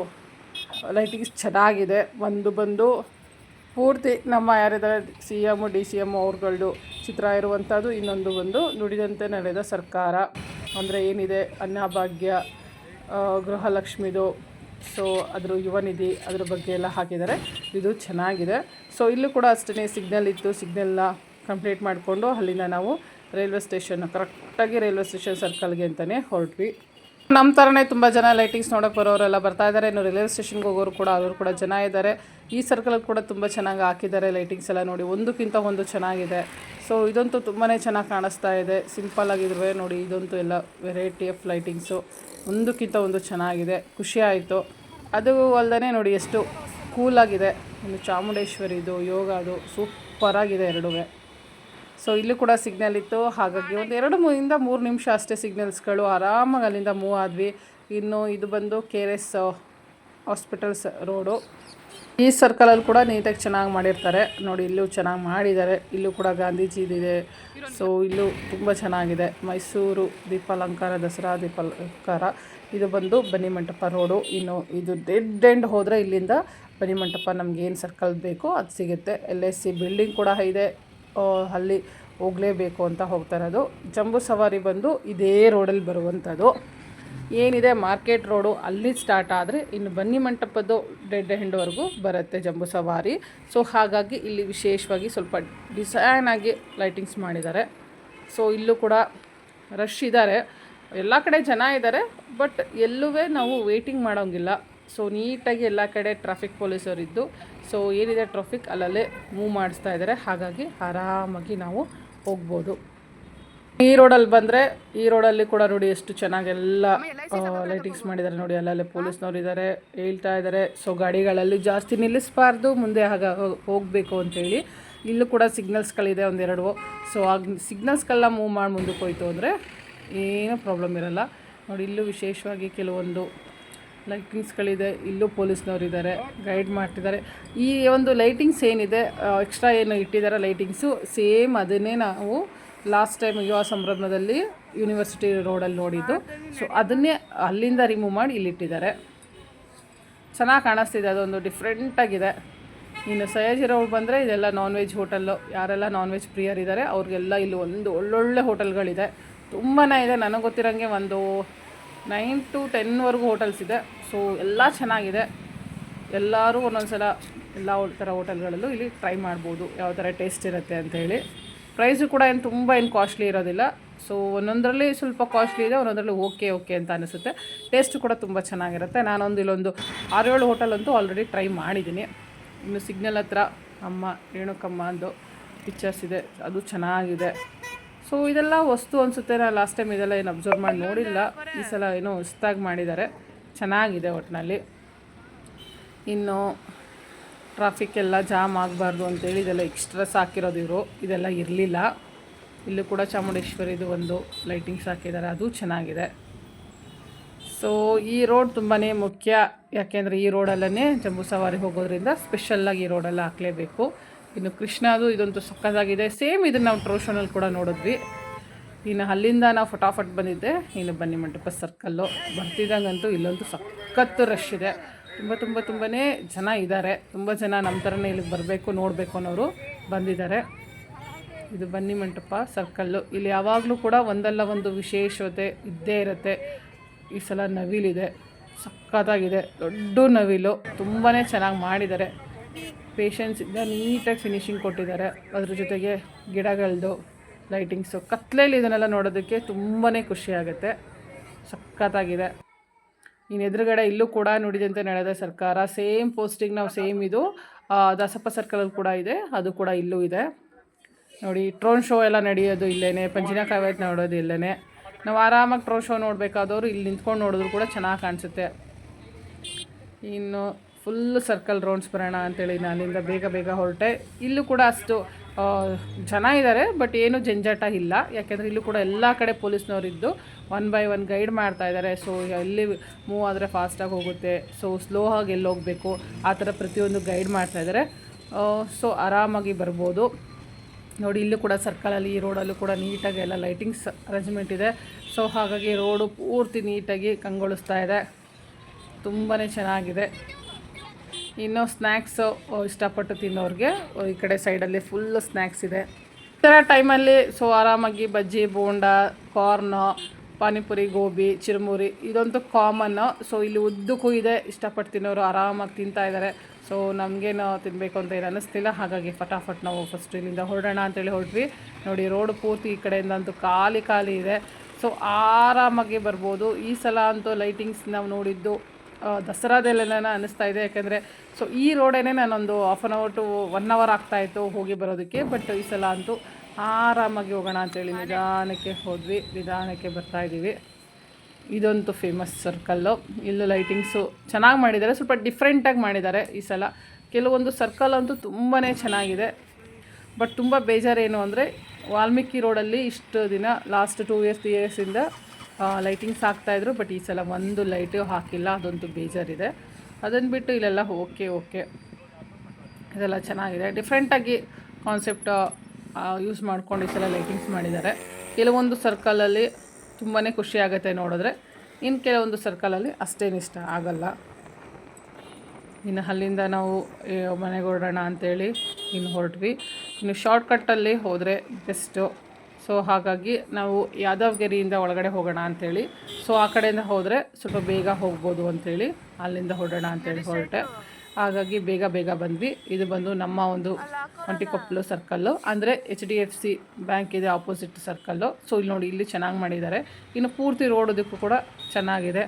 ಲೈಟಿಂಗ್ಸ್ ಚೆನ್ನಾಗಿದೆ. ಒಂದು ಬಂದು ಪೂರ್ತಿ ನಮ್ಮ ಯಾರಿದ್ದಾರೆ C M, D C M ಅವ್ರುಗಳದ್ದು ಚಿತ್ರ ಇರುವಂಥದ್ದು ಇನ್ನೊಂದು ಬಂದು ನುಡಿದಂತೆ ನಡೆದ ಸರ್ಕಾರ. ಅಂದರೆ ಏನಿದೆ? ಅನ್ನಭಾಗ್ಯ ಗೃಹಲಕ್ಷ್ಮಿದು, ಸೊ ಅದರ ಯುವನಿಧಿ ಅದ್ರ ಬಗ್ಗೆ ಎಲ್ಲ ಹಾಕಿದ್ದಾರೆ. ಇದು ಚೆನ್ನಾಗಿದೆ. ಸೊ ಇಲ್ಲೂ ಕೂಡ ಅಷ್ಟೇ ಸಿಗ್ನಲ್ ಇತ್ತು. ಸಿಗ್ನಲ್ನ ಕಂಪ್ಲೀಟ್ ಮಾಡಿಕೊಂಡು ಅಲ್ಲಿಂದ ನಾವು ರೈಲ್ವೆ ಸ್ಟೇಷನ್, ಕರೆಕ್ಟಾಗಿ ರೈಲ್ವೆ ಸ್ಟೇಷನ್ ಸರ್ಕಲ್ಗೆ ಅಂತಲೇ ಹೊರಟ್ವಿ. ನಮ್ಮ ಥರನೇ ತುಂಬ ಜನ ಲೈಟಿಂಗ್ಸ್ ನೋಡೋಕೆ ಬರೋರೆಲ್ಲ ಬರ್ತಾ ಇದ್ದಾರೆ ಇನ್ನು ರೈಲ್ವೆ ಸ್ಟೇಷನ್ಗೆ ಹೋಗೋರು ಕೂಡ, ಅವರು ಕೂಡ ಜನ ಇದ್ದಾರೆ ಈ ಸರ್ಕಲ್ ಕೂಡ ತುಂಬ ಚೆನ್ನಾಗಿ ಹಾಕಿದ್ದಾರೆ ಲೈಟಿಂಗ್ಸ್ ಎಲ್ಲ ನೋಡಿ. ಒಂದಕ್ಕಿಂತ ಒಂದು ಚೆನ್ನಾಗಿದೆ. ಸೊ ಇದಂತೂ ತುಂಬಾ ಚೆನ್ನಾಗಿ ಕಾಣಿಸ್ತಾ ಇದೆ. ಸಿಂಪಲ್ ಆಗಿದ್ರೆ ನೋಡಿ, ಇದಂತೂ ಎಲ್ಲ ವೆರೈಟಿ ಆಫ್ ಲೈಟಿಂಗ್ಸು ಒಂದಕ್ಕಿಂತ ಒಂದು ಚೆನ್ನಾಗಿದೆ. ಖುಷಿ ಆಯಿತು. ಅದು ಅಲ್ಲದೆ ನೋಡಿ, ಎಷ್ಟು ಕೂಲಾಗಿದೆ ಒಂದು ಚಾಮುಂಡೇಶ್ವರಿದು, ಯೋಗ ಅದು ಸೂಪರಾಗಿದೆ ಎರಡೂ ಸೊ ಇಲ್ಲೂ ಕೂಡ ಸಿಗ್ನಲ್ ಇತ್ತು. ಹಾಗಾಗಿ ಒಂದು ಎರಡು ಮೂರಿಂದ ಮೂರು ನಿಮಿಷ ಅಷ್ಟೇ ಸಿಗ್ನಲ್ಸ್ಗಳು ಆರಾಮಾಗಿ ಅಲ್ಲಿಂದ ಮೂವ್ ಆದ್ವಿ. ಇನ್ನು ಇದು ಬಂದು K R S hospitals road ಈ ಸರ್ಕಲಲ್ಲಿ ಕೂಡ ನೀಟಾಗಿ ಚೆನ್ನಾಗಿ ಮಾಡಿರ್ತಾರೆ. ನೋಡಿ, ಇಲ್ಲೂ ಚೆನ್ನಾಗಿ ಮಾಡಿದ್ದಾರೆ. ಇಲ್ಲೂ ಕೂಡ ಗಾಂಧೀಜಿದಿದೆ. ಸೊ ಇಲ್ಲೂ ತುಂಬ ಚೆನ್ನಾಗಿದೆ. ಮೈಸೂರು ದೀಪಾಲಂಕಾರ, ದಸರಾ ದೀಪಾಲಂಕಾರ. ಇದು ಬಂದು ಬನ್ನಿಮಂಟಪ ರೋಡು ಇನ್ನು ಇದು ಡೆಡ್ ಎಂಡ್ ಹೋದರೆ ಇಲ್ಲಿಂದ ಬನ್ನಿಮಂಟಪ ಏನು ಸರ್ಕಲ್ ಬೇಕೋ ಅದು ಸಿಗುತ್ತೆ. ಎಲ್ ಬಿಲ್ಡಿಂಗ್ ಕೂಡ ಇದೆ. ಅಲ್ಲಿ ಹೋಗಲೇಬೇಕು ಅಂತ ಹೋಗ್ತಾ ಇರೋದು. ಜಂಬೂ ಸವಾರಿ ಬಂದು ಇದೇ ರೋಡಲ್ಲಿ ಬರುವಂಥದ್ದು. ಏನಿದೆ, ಮಾರ್ಕೆಟ್ ರೋಡು ಅಲ್ಲಿ ಸ್ಟಾರ್ಟ್ ಆದರೆ ಇನ್ನು ಬನ್ನಿ ಮಂಟಪದ್ದು ಡೆಡ್ ಹೆಂಡ್ವರೆಗೂ ಬರುತ್ತೆ ಜಂಬೂ ಸವಾರಿ. ಸೊ ಹಾಗಾಗಿ ಇಲ್ಲಿ ವಿಶೇಷವಾಗಿ ಸ್ವಲ್ಪ ಡಿಸೈನ್ ಆಗಿ ಲೈಟಿಂಗ್ಸ್ ಮಾಡಿದ್ದಾರೆ. ಸೊ ಇಲ್ಲೂ ಕೂಡ ರಶ್ ಇದ್ದಾರೆ. ಎಲ್ಲ ಕಡೆ ಜನ ಇದ್ದಾರೆ ಬಟ್ ಎಲ್ಲೂ ನಾವು ವೇಟಿಂಗ್ ಮಾಡೋಂಗಿಲ್ಲ. ಸೊ ನೀಟಾಗಿ ಎಲ್ಲ ಕಡೆ ಟ್ರಾಫಿಕ್ ಪೊಲೀಸರು ಇದ್ದು ಸೊ ಏನಿದೆ ಟ್ರಾಫಿಕ್ ಅಲ್ಲಲ್ಲೇ ಮೂವ್ ಮಾಡಿಸ್ತಾ ಇದ್ದಾರೆ ಹಾಗಾಗಿ ಆರಾಮಾಗಿ ನಾವು ಹೋಗ್ಬೋದು. ಈ ರೋಡಲ್ಲಿ ಬಂದರೆ ಈ ರೋಡಲ್ಲಿ ಕೂಡ ನೋಡಿ ಎಷ್ಟು ಚೆನ್ನಾಗೆಲ್ಲ ಲೈಟಿಂಗ್ಸ್ ಮಾಡಿದ್ದಾರೆ ನೋಡಿ. ಅಲ್ಲಲ್ಲೇ ಪೊಲೀಸ್ನವ್ರು ಇದ್ದಾರೆ ಹೇಳ್ತಾ ಇದ್ದಾರೆ ಸೊ ಗಾಡಿಗಳಲ್ಲಿ ಜಾಸ್ತಿ ನಿಲ್ಲಿಸಬಾರ್ದು. ಮುಂದೆ ಆಗ ಹೋಗಬೇಕು ಅಂತೇಳಿ ಇಲ್ಲೂ ಕೂಡ ಸಿಗ್ನಲ್ಸ್ಗಳಿದೆ ಒಂದೆರಡು. ಸೊ ಆಗ ಸಿಗ್ನಲ್ಸ್ಗೆಲ್ಲ ಮೂವ್ ಮಾಡಿ ಮುಂದಕ್ಕೆ ಹೋಯ್ತು ಅಂದರೆ ಏನೂ ಪ್ರಾಬ್ಲಮ್ ಇರಲ್ಲ. ನೋಡಿ ಇಲ್ಲೂ ವಿಶೇಷವಾಗಿ ಕೆಲವೊಂದು ಲೈಟಿಂಗ್ಸ್ಗಳಿದೆ, ಇಲ್ಲೂ ಪೊಲೀಸ್ನವ್ರು ಇದ್ದಾರೆ ಗೈಡ್ ಮಾಡ್ತಿದ್ದಾರೆ. ಈ ಒಂದು ಲೈಟಿಂಗ್ಸ್ ಏನಿದೆ ಎಕ್ಸ್ಟ್ರಾ ಏನು ಇಟ್ಟಿದ್ದಾರೆ ಲೈಟಿಂಗ್ಸು, ಸೇಮ್ ಅದನ್ನೇ ನಾವು ಲಾಸ್ಟ್ ಟೈಮ್ ಯುವ ಸಂಭ್ರಮದಲ್ಲಿ ಯೂನಿವರ್ಸಿಟಿ ರೋಡಲ್ಲಿ ನೋಡಿದ್ದು. ಸೊ ಅದನ್ನೇ ಅಲ್ಲಿಂದ ರಿಮೂವ್ ಮಾಡಿ ಇಲ್ಲಿಟ್ಟಿದ್ದಾರೆ ಚೆನ್ನಾಗಿ ಕಾಣಿಸ್ತಿದೆ, ಅದೊಂದು ಡಿಫ್ರೆಂಟಾಗಿದೆ ಇನ್ನು ಸಯಾಜಿ ರೋಡ್ ಬಂದರೆ ಇದೆಲ್ಲ ನಾನ್ ವೆಜ್ ಹೋಟೆಲ್ಲು ಯಾರೆಲ್ಲ ನಾನ್ ವೆಜ್ ಪ್ರಿಯರಿದ್ದಾರೆ, ಅವ್ರಿಗೆಲ್ಲ ಇಲ್ಲಿ ಒಂದು ಒಳ್ಳೊಳ್ಳೆ ಹೋಟೆಲ್ಗಳಿದೆ ತುಂಬಾ ಇದೆ, ನನಗೆ ಗೊತ್ತಿರೋಂಗೆ ಒಂದು ನೈನ್ ಟು ಟೆನ್ವರೆಗೂ ಹೋಟೆಲ್ಸ್ ಇದೆ. ಸೊ ಎಲ್ಲ ಚೆನ್ನಾಗಿದೆ. ಎಲ್ಲರೂ ಒಂದೊಂದು ಸಲ ಎಲ್ಲ ಥರ ಹೋಟೆಲ್ಗಳಲ್ಲೂ ಇಲ್ಲಿ ಟ್ರೈ ಮಾಡ್ಬೋದು. ಯಾವ ಥರ ಟೇಸ್ಟ್ ಇರುತ್ತೆ ಅಂತ ಹೇಳಿ. ಪ್ರೈಸು ಕೂಡ ಏನು ತುಂಬ ಏನು ಕಾಸ್ಟ್ಲಿ ಇರೋದಿಲ್ಲ. ಸೊ ಒಂದೊಂದರಲ್ಲಿ ಸ್ವಲ್ಪ ಕಾಸ್ಟ್ಲಿ ಇದೆ, ಒಂದೊಂದರಲ್ಲಿ ಓಕೆ ಓಕೆ ಅಂತ ಅನಿಸುತ್ತೆ. ಟೇಸ್ಟು ಕೂಡ ತುಂಬ ಚೆನ್ನಾಗಿರುತ್ತೆ. ನಾನೊಂದು ಇಲ್ಲೊಂದು ಆರೇಳು ಹೋಟೆಲ್ ಅಂತೂ ಆಲ್ರೆಡಿ ಟ್ರೈ ಮಾಡಿದ್ದೀನಿ ಇನ್ನು ಸಿಗ್ನಲ್ ಹತ್ರ ಅಮ್ಮ, ರೇಣುಕಮ್ಮ ಅಂದು ಪಿಕ್ಚರ್ಸ್ ಇದೆ. ಅದು ಚೆನ್ನಾಗಿದೆ. ಸೊ ಇದೆಲ್ಲ ವಸ್ತು ಅನಿಸುತ್ತೆ ನಾನು ಲಾಸ್ಟ್ ಟೈಮ್ ಇದೆಲ್ಲ ಏನು ಅಬ್ಸರ್ವ್ ಮಾಡಿ ನೋಡಿಲ್ಲ. ಈ ಸಲ ಏನೋ ಹೊಸ್ದಾಗಿ ಮಾಡಿದ್ದಾರೆ ಚೆನ್ನಾಗಿದೆ ಒಟ್ಟಿನಲ್ಲಿ ಇನ್ನು ಟ್ರಾಫಿಕ್ ಎಲ್ಲ ಜಾಮ್ ಆಗಬಾರ್ದು ಅಂತೇಳಿ ಇದೆಲ್ಲ ಎಕ್ಸ್ಟ್ರಾಸ್ ಹಾಕಿರೋದು ಇವರು. ಇದೆಲ್ಲ ಇರಲಿಲ್ಲ. ಇಲ್ಲೂ ಕೂಡ ಚಾಮುಂಡೇಶ್ವರಿದು ಒಂದು ಲೈಟಿಂಗ್ಸ್ ಹಾಕಿದ್ದಾರೆ ಅದು ಚೆನ್ನಾಗಿದೆ. ಸೊ ಈ ರೋಡ್ ತುಂಬಾ ಮುಖ್ಯ. ಯಾಕೆಂದರೆ ಈ ರೋಡಲ್ಲೇ ಜಂಬೂ ಸವಾರಿ ಹೋಗೋದ್ರಿಂದ ಸ್ಪೆಷಲ್ಲಾಗಿ ಈ ರೋಡೆಲ್ಲ ಹಾಕಲೇಬೇಕು. ಇನ್ನು ಕೃಷ್ಣದು ಇದಂತೂ ಸಕ್ಕತ್ತಾಗಿದೆ. ಸೇಮ್ ಇದನ್ನು ನಾವು ಟ್ರೋಷನಲ್ಲಿ ಕೂಡ ನೋಡಿದ್ವಿ. ಇನ್ನು ಅಲ್ಲಿಂದ ನಾವು ಫಟಾಫಟ್ ಬಂದಿದ್ದೆ. ಇನ್ನು ಬನ್ನಿ ಮಂಟಪ ಸರ್ಕಲ್ಲು ಬರ್ತಿದ್ದಂಗಂತೂ ಇಲ್ಲಂತೂ ಸಖತ್ತು ರಶ್ ಇದೆ. ತುಂಬ ತುಂಬ ತುಂಬಾ ಜನ ಇದ್ದಾರೆ. ತುಂಬ ಜನ ನಮ್ಮ ಥರನೇ ಇಲ್ಲಿಗೆ ಬರಬೇಕು, ನೋಡಬೇಕು ಅನ್ನೋರು ಬಂದಿದ್ದಾರೆ. ಇದು ಬನ್ನಿ ಮಂಟಪ ಸರ್ಕಲ್ಲು ಇಲ್ಲಿ ಯಾವಾಗಲೂ ಕೂಡ ಒಂದಲ್ಲ ಒಂದು ವಿಶೇಷತೆ ಇದ್ದೇ ಇರುತ್ತೆ. ಈ ಸಲ ನವಿಲಿದೆ. ಸಖತ್ತಾಗಿದೆ. ದೊಡ್ಡ ನವಿಲು. ತುಂಬಾ ಚೆನ್ನಾಗಿ ಮಾಡಿದ್ದಾರೆ. ಪೇಷನ್ಸಿಂದ ನೀಟಾಗಿ ಫಿನಿಶಿಂಗ್ ಕೊಟ್ಟಿದ್ದಾರೆ. ಅದ್ರ ಜೊತೆಗೆ ಗಿಡಗಳದ್ದು ಲೈಟಿಂಗ್ಸು ಕತ್ಲೇಲಿ ಇದನ್ನೆಲ್ಲ ನೋಡೋದಕ್ಕೆ ತುಂಬಾ ಖುಷಿಯಾಗುತ್ತೆ ಸಖತ್ತಾಗಿದೆ. ಇನ್ನು ಎದುರುಗಡೆ ಇಲ್ಲೂ ಕೂಡ ನುಡಿದಂತೆ ನಡೆದ ಸರ್ಕಾರ ಸೇಮ್ ಪೋಸ್ಟಿಂಗ್ ನಾವು ಸೇಮ್ ಇದು ದಸಪ್ಪ ಸರ್ಕಲಲ್ಲಿ ಕೂಡ ಇದೆ, ಅದು ಕೂಡ ಇಲ್ಲೂ ಇದೆ. ನೋಡಿ ಟ್ರೋನ್ ಶೋ ಎಲ್ಲ ನಡೆಯೋದು ಇಲ್ಲೇ ಪಂಚಿನ ಕಾವ್ಯತ್ ನೋಡೋದು ಇಲ್ಲೇ ನಾವು ಆರಾಮಾಗಿ ಟ್ರೋನ್ ಶೋ ನೋಡಬೇಕಾದವರು ಇಲ್ಲಿ ನಿಂತ್ಕೊಂಡು ನೋಡಿದ್ರು ಕೂಡ ಚೆನ್ನಾಗಿ ಕಾಣಿಸುತ್ತೆ. ಇನ್ನು ಫುಲ್ ಸರ್ಕಲ್ ರೌಂಡ್ಸ್ ಬರೋಣ ಅಂತೇಳಿ ನಾನಿಂದ ಬೇಗ ಬೇಗ ಹೊರಟೆ. ಇಲ್ಲೂ ಕೂಡ ಅಷ್ಟು ಜನ ಇದ್ದಾರೆ ಬಟ್ ಏನು ಜಂಜಾಟ ಇಲ್ಲ. ಯಾಕೆಂದರೆ ಇಲ್ಲೂ ಕೂಡ ಎಲ್ಲ ಕಡೆ ಪೊಲೀಸ್ನವರಿದ್ದು ಒನ್ ಬೈ ಒನ್ ಗೈಡ್ ಮಾಡ್ತಾ ಇದ್ದಾರೆ ಸೊ ಎಲ್ಲಿ ಮೂವ್ ಆದರೆ ಫಾಸ್ಟಾಗಿ ಹೋಗುತ್ತೆ. ಸೊ ಸ್ಲೋ ಆಗಿ ಎಲ್ಲಿ ಹೋಗಬೇಕು? ಆ ಥರ ಪ್ರತಿಯೊಂದು ಗೈಡ್ ಮಾಡ್ತಾ ಇದ್ದಾರೆ ಸೊ ಆರಾಮಾಗಿ ಬರ್ಬೋದು. ನೋಡಿ, ಇಲ್ಲೂ ಕೂಡ ಸರ್ಕಲಲ್ಲಿ ಈ ರೋಡಲ್ಲೂ ಕೂಡ ನೀಟಾಗಿ ಎಲ್ಲ ಲೈಟಿಂಗ್ಸ್ ಅರೇಂಜ್ಮೆಂಟ್ ಇದೆ. ಸೊ ಹಾಗಾಗಿ ರೋಡು ಪೂರ್ತಿ ನೀಟಾಗಿ ಕಂಗೊಳಿಸ್ತಾ ಇದೆ. ತುಂಬಾ ಚೆನ್ನಾಗಿದೆ. ಇನ್ನು ಸ್ನ್ಯಾಕ್ಸು ಇಷ್ಟಪಟ್ಟು ತಿನ್ನೋರಿಗೆ. ಈ ಕಡೆ ಸೈಡಲ್ಲಿ ಫುಲ್ ಸ್ನ್ಯಾಕ್ಸ್ ಇದೆ. ಈ ಥರ ಟೈಮಲ್ಲಿ ಸೊ ಆರಾಮಾಗಿ ಬಜ್ಜಿ, ಬೋಂಡ, ಕಾರ್ನು, ಪಾನಿಪುರಿ, ಗೋಬಿ, ಚಿರುಮುರಿ ಇದಂತೂ ಕಾಮನ್ನು ಸೊ ಇಲ್ಲಿ ಉದ್ದಕ್ಕೂ ಇದೆ, ಇಷ್ಟಪಟ್ಟು ತಿನ್ನೋರು ಆರಾಮಾಗಿ ತಿಂತಾ ಇದ್ದಾರೆ ಸೊ ನಮಗೇನು ತಿನ್ನಬೇಕು ಅಂತ ಏನು ಅನ್ನಿಸ್ತಿಲ್ಲ ಹಾಗಾಗಿ ಫಟಾಫಟ್ ನಾವು ಫಸ್ಟ್ ಇಲ್ಲಿಂದ ಹೊರಡೋಣ ಅಂತೇಳಿ ಹೊರಟ್ವಿ. ನೋಡಿ ರೋಡ್ ಪೂರ್ತಿ ಈ ಕಡೆಯಿಂದ ಅಂತೂ ಖಾಲಿ ಖಾಲಿ ಇದೆ. ಸೊ ಆರಾಮಾಗಿ ಬರ್ಬೋದು. ಈ ಸಲ ಅಂತೂ ಲೈಟಿಂಗ್ಸ್ ನಾವು ನೋಡಿದ್ದು ದಸರಾದಲ್ಲೆಲ್ಲ ಅನ್ನಿಸ್ತಾ ಇದೆ. ಯಾಕೆಂದರೆ ಸೊ ಈ ರೋಡೇನೆ ನಾನೊಂದು half an hour to one hour ಆಗ್ತಾಯಿತ್ತು ಹೋಗಿ ಬರೋದಕ್ಕೆ. ಬಟ್ ಈ ಸಲ ಅಂತೂ ಆರಾಮಾಗಿ ಹೋಗೋಣ ಅಂತೇಳಿ ನಿಧಾನಕ್ಕೆ ಹೋದ್ವಿ. ನಿಧಾನಕ್ಕೆ ಬರ್ತಾ ಇದ್ದೀವಿ. ಇದಂತೂ ಫೇಮಸ್ ಸರ್ಕಲ್ಲು ಇಲ್ಲೂ ಲೈಟಿಂಗ್ಸು ಚೆನ್ನಾಗಿ ಮಾಡಿದ್ದಾರೆ. ಸ್ವಲ್ಪ ಡಿಫ್ರೆಂಟಾಗಿ ಮಾಡಿದ್ದಾರೆ ಈ ಸಲ. ಕೆಲವೊಂದು ಸರ್ಕಲ್ ಅಂತೂ ತುಂಬಾ ಚೆನ್ನಾಗಿದೆ. ಬಟ್ ತುಂಬ ಬೇಜಾರೇನು ಅಂದರೆ, ವಾಲ್ಮೀಕಿ ರೋಡಲ್ಲಿ ಇಷ್ಟು ದಿನ ಲಾಸ್ಟ್ ಟೂ ಇಯರ್ಸ್ ತ್ರೀ ಇಯರ್ಸಿಂದ ಲೈಟಿಂಗ್ಸ್ ಹಾಕ್ತಾಯಿದ್ರು ಬಟ್ ಈ ಸಲ ಒಂದು ಲೈಟು ಹಾಕಿಲ್ಲ ಅದಂತೂ ಬೇಜಾರಿದೆ. ಅದನ್ನು ಬಿಟ್ಟು ಇಲ್ಲೆಲ್ಲ ಓಕೆ ಓಕೆ ಇದೆಲ್ಲ ಚೆನ್ನಾಗಿದೆ. ಡಿಫ್ರೆಂಟಾಗಿ ಕಾನ್ಸೆಪ್ಟ್ ಯೂಸ್ ಮಾಡ್ಕೊಂಡು ಈ ಸಲ ಲೈಟಿಂಗ್ಸ್ ಮಾಡಿದ್ದಾರೆ. ಕೆಲವೊಂದು ಸರ್ಕಲಲ್ಲಿ ತುಂಬಾ ಖುಷಿ ಆಗುತ್ತೆ ನೋಡಿದ್ರೆ. ಇನ್ನು ಕೆಲವೊಂದು ಸರ್ಕಲಲ್ಲಿ ಅಷ್ಟೇನು ಇಷ್ಟ ಆಗಲ್ಲ. ಇನ್ನು ಅಲ್ಲಿಂದ ನಾವು ಮನೆಗೆ ಹೊರಡೋಣ ಅಂತೇಳಿ ಇನ್ನು ಹೊರಟ್ವಿ. ಇನ್ನು ಶಾರ್ಟ್ಕಟ್ಟಲ್ಲಿ ಹೋದರೆ ಬೆಸ್ಟು ಸೊ ಹಾಗಾಗಿ ನಾವು ಯಾದವಗಿರಿಯಿಂದ ಒಳಗಡೆ ಹೋಗೋಣ ಅಂಥೇಳಿ ಸೊ ಆ ಕಡೆಯಿಂದ ಹೋದರೆ ಸ್ವಲ್ಪ ಬೇಗ ಹೋಗ್ಬೋದು ಅಂಥೇಳಿ ಅಲ್ಲಿಂದ ಹೊರಡೋಣ ಅಂತೇಳಿ ಹೊರಟೆ. ಹಾಗಾಗಿ ಬೇಗ ಬೇಗ ಬಂದ್ವಿ. ಇದು ಬಂದು ನಮ್ಮ ಒಂದು ಒಂಟಿಕೊಪ್ಪಲು ಸರ್ಕಲ್ಲು ಅಂದರೆ H D F C bank ಇದೆ ಆಪೋಸಿಟ್ ಸರ್ಕಲ್ಲು ಸೊ ಇಲ್ಲಿ ನೋಡಿ ಇಲ್ಲಿ ಚೆನ್ನಾಗಿ ಮಾಡಿದ್ದಾರೆ. ಇನ್ನು ಪೂರ್ತಿ ರೋಡೋದಕ್ಕೂ ಕೂಡ ಚೆನ್ನಾಗಿದೆ.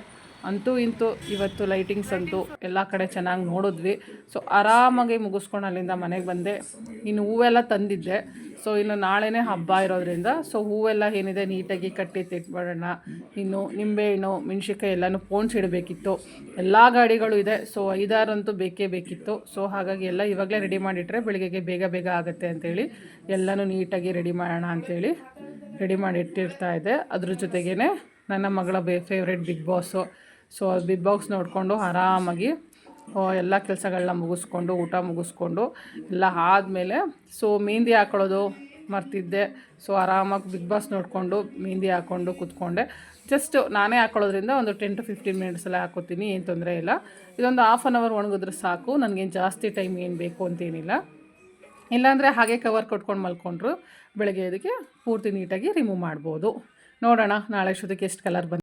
ಅಂತೂ ಇಂತೂ ಇವತ್ತು ಲೈಟಿಂಗ್ಸ್ ಅಂತೂ ಎಲ್ಲ ಕಡೆ ಚೆನ್ನಾಗಿ ನೋಡಿದ್ವಿ. ಸೊ ಆರಾಮಾಗಿ ಮುಗಿಸ್ಕೊಂಡು ಅಲ್ಲಿಂದ ಮನೆಗೆ ಬಂದೆ. ಇನ್ನು ಹೂವೆಲ್ಲ ತಂದಿದ್ದೆ. ಸೊ ಇನ್ನು ನಾಳೆನೇ ಹಬ್ಬ ಇರೋದ್ರಿಂದ ಸೊ ಹೂವೆಲ್ಲ ಏನಿದೆ ನೀಟಾಗಿ ಕಟ್ಟಿ ತಿಟ್ಬಿಡೋಣ ಇನ್ನು ನಿಂಬೆಹಣ್ಣು ಮೆಣ್ಸಿನ್ಕಾಯಿ ಎಲ್ಲನೂ ಪೋಣ್ಸ್ ಇಡಬೇಕಿತ್ತು. ಎಲ್ಲ ಗಾಡಿಗಳು ಇದೆ ಸೊ ಐದಾರಂತೂ ಬೇಕೇ ಬೇಕಿತ್ತು. ಸೊ ಹಾಗಾಗಿ ಎಲ್ಲ ಇವಾಗಲೇ ರೆಡಿ ಮಾಡಿಟ್ರೆ ಬೆಳಗ್ಗೆಗೆ ಬೇಗ ಬೇಗ ಆಗುತ್ತೆ ಅಂತೇಳಿ ಎಲ್ಲನೂ ನೀಟಾಗಿ ರೆಡಿ ಮಾಡೋಣ ಅಂತೇಳಿ ರೆಡಿ ಮಾಡಿಟ್ಟಿರ್ತಾ ಇದೆ. ಅದ್ರ ಜೊತೆಗೇ ನನ್ನ ಮಗಳ ಬೇ favourite Bigg Boss so big box ನೋಡಿಕೊಂಡು ಆರಾಮಾಗಿ ಎಲ್ಲ ಕೆಲಸಗಳನ್ನ ಮುಗಿಸ್ಕೊಂಡು, ಊಟ ಮುಗಿಸ್ಕೊಂಡು, ಎಲ್ಲ ಆದಮೇಲೆ ಸೊ ಮೆಹಂದಿ ಹಾಕೊಳ್ಳೋದು ಮರ್ತಿದ್ದೆ. ಸೊ ಆರಾಮಾಗಿ ಬಿಗ್ ಬಾಸ್ ನೋಡಿಕೊಂಡು ಮೆಹಂದಿ ಹಾಕ್ಕೊಂಡು ಕೂತ್ಕೊಂಡೆ. ಜಸ್ಟ್ ನಾನೇ ಹಾಕೊಳ್ಳೋದ್ರಿಂದ ಒಂದು ಟೆನ್ ಟು ಫಿಫ್ಟೀನ್ ಮಿನಿಟ್ಸ್ ಎಲ್ಲ ಹಾಕೋತೀನಿ, ಏನು ತೊಂದರೆ ಇಲ್ಲ. ಇದೊಂದು ಹಾಫ್ ಆನ್ ಅವರ್ ಒಣಗಿದ್ರೆ ಸಾಕು, ನನಗೇನು ಜಾಸ್ತಿ ಟೈಮ್ ಏನು ಬೇಕು ಅಂತೇನಿಲ್ಲ. ಇಲ್ಲಾಂದರೆ ಹಾಗೆ ಕವರ್ ಕೊಟ್ಕೊಂಡು ಮಲ್ಕೊಂಡ್ರು, ಬೆಳಗ್ಗೆ ಇದಕ್ಕೆ ಪೂರ್ತಿ ನೀಟಾಗಿ ರಿಮೂವ್ ಮಾಡ್ಬೋದು. ನೋಡೋಣ, ನಾಳೆ ಅಷ್ಟೊತ್ತಿಗೆ ಎಷ್ಟು ಕಲರ್ ಬಂದು